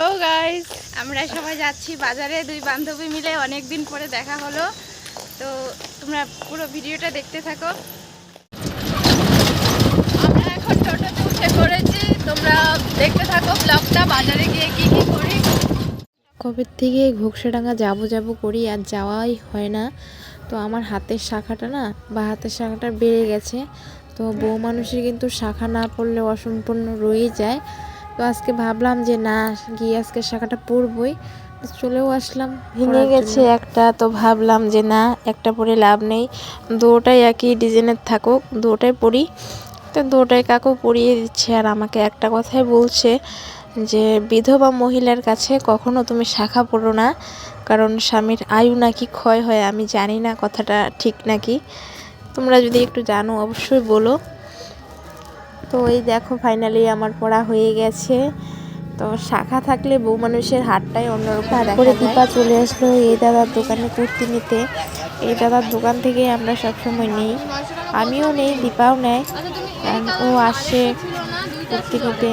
Guys আমরা সবাই যাচ্ছি বাজারে দুই বান্ধবী মিলে অনেক দিন পরে দেখা হলো। তো তোমরা পুরো ভিডিওটা দেখতে থাকো। আমরা এখন টোটোতে উঠে পড়েছি। তোমরা দেখতে থাকো ব্লগটা বাজারে গিয়ে কি কি করি। কবে থেকে ঘোকসাডাঙ্গা যাব যাব করি আর যাওয়াই হয় না। তো আমার হাতের শাখাটা না বা হাতের শাখাটা বেড়ে গেছে। তো বউ মানুষের কিন্তু শাখা না পড়লে অসম্পূর্ণ রয়ে যায়। তো আজকে ভাবলাম যে না গিয়ে আজকে শাখাটা পরবই। চলেও আসলাম ভেঙে গেছে একটা তো ভাবলাম যে না একটা পরে লাভ নেই। দুটাই একই ডিজাইনের থাকুক দুটাই পরি। তো দুটাই কাকু পরিয়ে দিচ্ছে আর আমাকে একটা কথাই বলছে যে বিধবা মহিলার কাছে কখনো তুমি শাখা পড়ো না কারণ স্বামীর আয়ু নাকি ক্ষয় হয় আমি জানি না কথাটা ঠিক নাকি। তোমরা যদি একটু জানো অবশ্যই বলো। তো এই দেখো ফাইনালি আমার পড়া হয়ে গেছে। তো শাখা থাকলে বউ মানুষের হাটটাই অন্যরকম করে দীপা চলে আসলো এই দাদার দোকানে কুর্তি নিতে। এই দাদার দোকান থেকে আমরা সবসময় নেই। আমিও নেই দীপাও নেয়। ও আসে কুর্তি নিতে।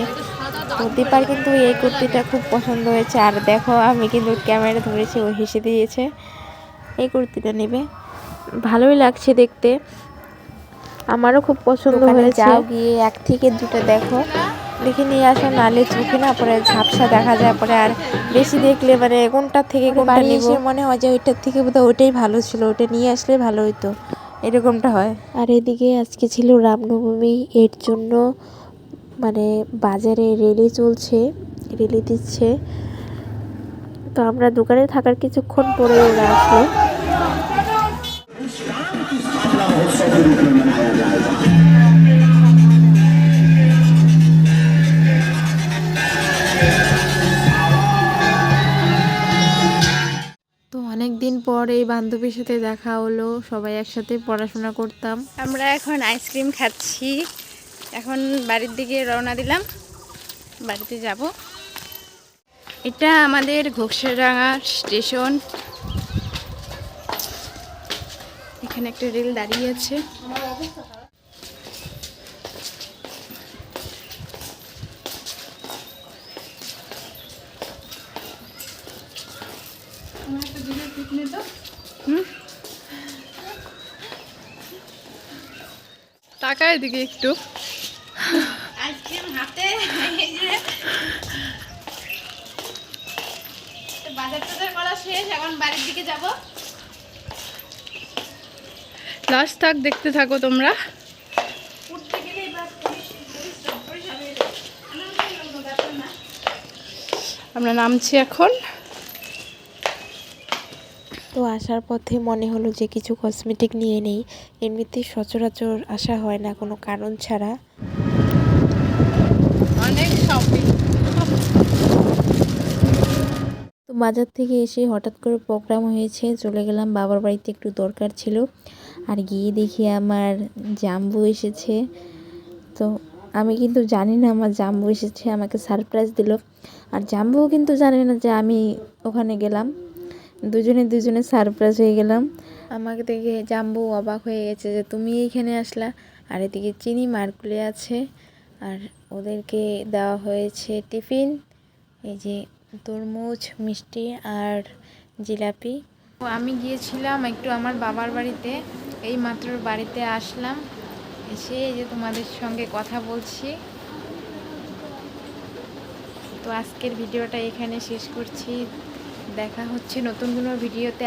তো দীপার কিন্তু এই কুর্তিটা খুব পছন্দ হয়েছে। আর দেখো আমি কিন্তু ক্যামেরা ধরেছি ও হেসে দিয়েছে। এই কুর্তিটা নেবে। ভালোই লাগছে দেখতে। আমারও খুব পছন্দ হয়েছে। যাও গিয়ে এক থেকে দুটো দেখো। দেখে নিয়ে আসো নালে চোখে না পরে ঝাপসা দেখা যায় পরে। আর বেশি দেখলে মানে কোনটা থেকে কোনটা নিব? মনে হয় যে ওইটার থেকে বোধহয় ওইটাই ভালো ছিল ওইটা নিয়ে আসলে ভালো হতো এরকমটা হয়। আর এদিকে আজকে ছিল রামনবমী এর জন্য মানে বাজারে রেলি চলছে রেলি দিচ্ছে। তো আমরা দোকানে থাকার কিছুক্ষণ পরে ওরা আসলো। অনেক দিন পর এই বান্ধবীর সাথে দেখা হলো, সবাই একসাথে পড়াশোনা করতাম। আমরা এখন আইসক্রিম খাচ্ছি। এখন বাড়ির দিকে রওনা দিলাম। বাড়িতে যাব। এটা আমাদের ঘোকসাডাঙ্গা স্টেশন। এখানে একটা রেল দাঁড়িয়ে আছে। টাকা এদিকে একটু। আইসক্রিম হাতে বাজার টাজার করা শেষ, এখন বাড়ির দিকে যাব। লাস্ট থাক দেখতে থাকো তোমরা। আমার নামছি এখন। তো আসার পথে মনে হলো যে কিছু কসমেটিক নিয়ে নেই। এমনিতে সচরাচর আসা হয় না কোনো কারণ ছাড়া। অনেক শপিং তো বাজার থেকে এসে হঠাৎ করে প্রোগ্রাম হয়েছে চলে গেলাম বাবার বাড়িতে একটু দরকার ছিল। আর গিয়ে দেখি আমার জাম্বু এসেছে। তো আমি কিন্তু জানি না আমার জাম্বু এসেছে, আমাকে সারপ্রাইজ দিল। আর জাম্বুও কিন্তু জানে না যে আমি ওখানে গেলাম। দুজনে দুজনে সারপ্রাইজ হয়ে গেলাম। আমাকে দেখে জাম্বু অবাক হয়ে গেছে যে তুমি এইখানে আসলা। আর এদিকে চিনি মারকুলে আছে। আর ওদেরকে দেওয়া হয়েছে টিফিন। এই যে তরমুজ, মিষ্টি আর জিলাপি। আমি গিয়েছিলাম একটু আমার বাবার বাড়িতে। এই মাত্র বাড়িতে আসলাম। এসে এই যে তোমাদের সঙ্গে কথা বলছি। তো আজকের ভিডিওটা এখানে শেষ করছি। দেখা হচ্ছে নতুন কোনো ভিডিওতে।